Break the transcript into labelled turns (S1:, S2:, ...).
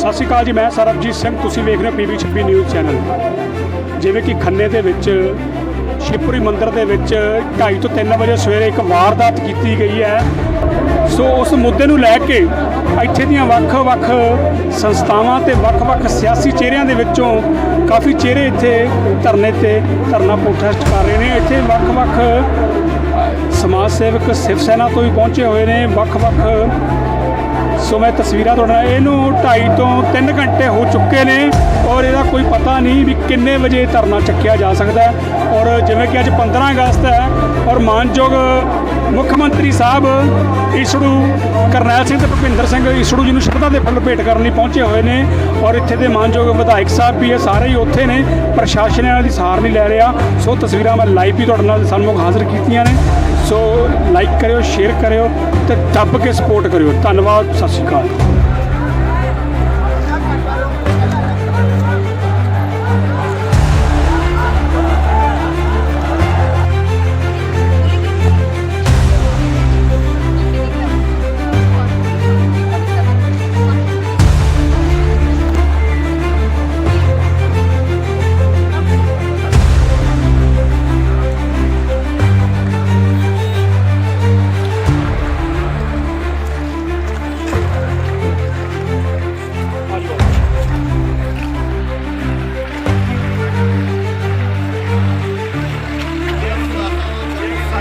S1: ਸਤਿ ਸ਼੍ਰੀ ਅਕਾਲ ਜੀ, ਮੈਂ ਸਰਬਜੀਤ ਸਿੰਘ, ਤੁਸੀਂ ਵੇਖ ਰਹੇ ਹੋ ਪੀਬੀ 26 ਨਿਊਜ਼ ਚੈਨਲ। ਜਿਵੇਂ ਕਿ ਖੰਨੇ ਦੇ ਵਿੱਚ, ਸ਼ਿਵਪੁਰੀ ਮੰਦਿਰ ਦੇ ਵਿੱਚ 2:30 ਤੋਂ 3 ਵਜੇ ਸਵੇਰੇ ਇੱਕ ਵਾਰਦਾਤ ਕੀਤੀ ਗਈ ਹੈ। ਸੋ ਉਸ ਮੁੱਦੇ ਨੂੰ ਲੈ ਕੇ ਇੱਥੇ ਦੀਆਂ ਵੱਖ-ਵੱਖ ਸੰਸਥਾਵਾਂ ਤੇ ਵੱਖ-ਵੱਖ ਸਿਆਸੀ ਚਿਹਰਿਆਂ ਦੇ ਵਿੱਚੋਂ ਕਾਫੀ ਚਿਹਰੇ ਇੱਥੇ ਧਰਨੇ ਤੇ ਧਰਨਾ ਪ੍ਰੋਟੈਸਟ ਕਰ ਰਹੇ ਨੇ। ਇੱਥੇ ਵੱਖ-ਵੱਖ ਸਮਾਜ ਸੇਵਕ, ਸਿਵ ਸੈਨਾ ਤੋਂ ਵੀ ਪਹੁੰਚੇ ਹੋਏ ਨੇ। ਵੱਖ-ਵੱਖ ਸੋ ਮੈਂ ਤਸਵੀਰਾਂ ਤੁਹਾਡੇ ਨਾਲ, ਇਹਨੂੰ 2.5 ਤੋਂ 3 ਘੰਟੇ ਹੋ ਚੁੱਕੇ ਨੇ ਔਰ ਇਹਦਾ ਕੋਈ ਪਤਾ ਨਹੀਂ ਵੀ ਕਿੰਨੇ ਵਜੇ ਧਰਨਾ ਚੱਕਿਆ ਜਾ ਸਕਦਾ ਹੈ ਔਰ ਜਿਵੇਂ ਕਿ ਅੱਜ 15 ਅਗਸਤ ਹੈ ਔਰ ਮਾਨਯੋਗ ਮੁੱਖ ਮੰਤਰੀ ਸਾਹਿਬ ਈਸੜੂ ਕਰਨੈਲ ਸਿੰਘ ਤੇ ਭੁਪਿੰਦਰ ਸਿੰਘ ਈਸੜੂ ਜੀ ਨੂੰ ਸ਼ਰਧਾ ਦੇ ਫੁੱਲ ਭੇਟ ਕਰਨ ਲਈ ਪਹੁੰਚੇ ਹੋਏ ਨੇ ਔਰ ਇੱਥੇ ਦੇ ਮਾਨਯੋਗ ਵਿਧਾਇਕ ਸਾਹਿਬ ਵੀ ਇਹ ਸਾਰੇ ਹੀ ਉੱਥੇ ਨੇ, ਪ੍ਰਸ਼ਾਸਨ ਇਹਨਾਂ ਦੀ ਸਾਰ ਨਹੀਂ ਲੈ ਰਿਹਾ। ਸੋ ਤਸਵੀਰਾਂ ਮੈਂ ਲਾਈਵ ਵੀ ਤੁਹਾਡੇ ਨਾਲ ਸਨਮੁਖ ਹਾਜ਼ਰ ਕੀਤੀਆਂ ਨੇ। ਸੋ ਲਾਈਕ ਕਰਿਓ ਸ਼ੇਅਰ ਕਰਿਓ ਤੇ ਦੱਬ ਕੇ ਸਪੋਰਟ ਕਰਿਓ। ਧੰਨਵਾਦ ਸਤਿ ਸ਼੍ਰੀ ਅਕਾਲ।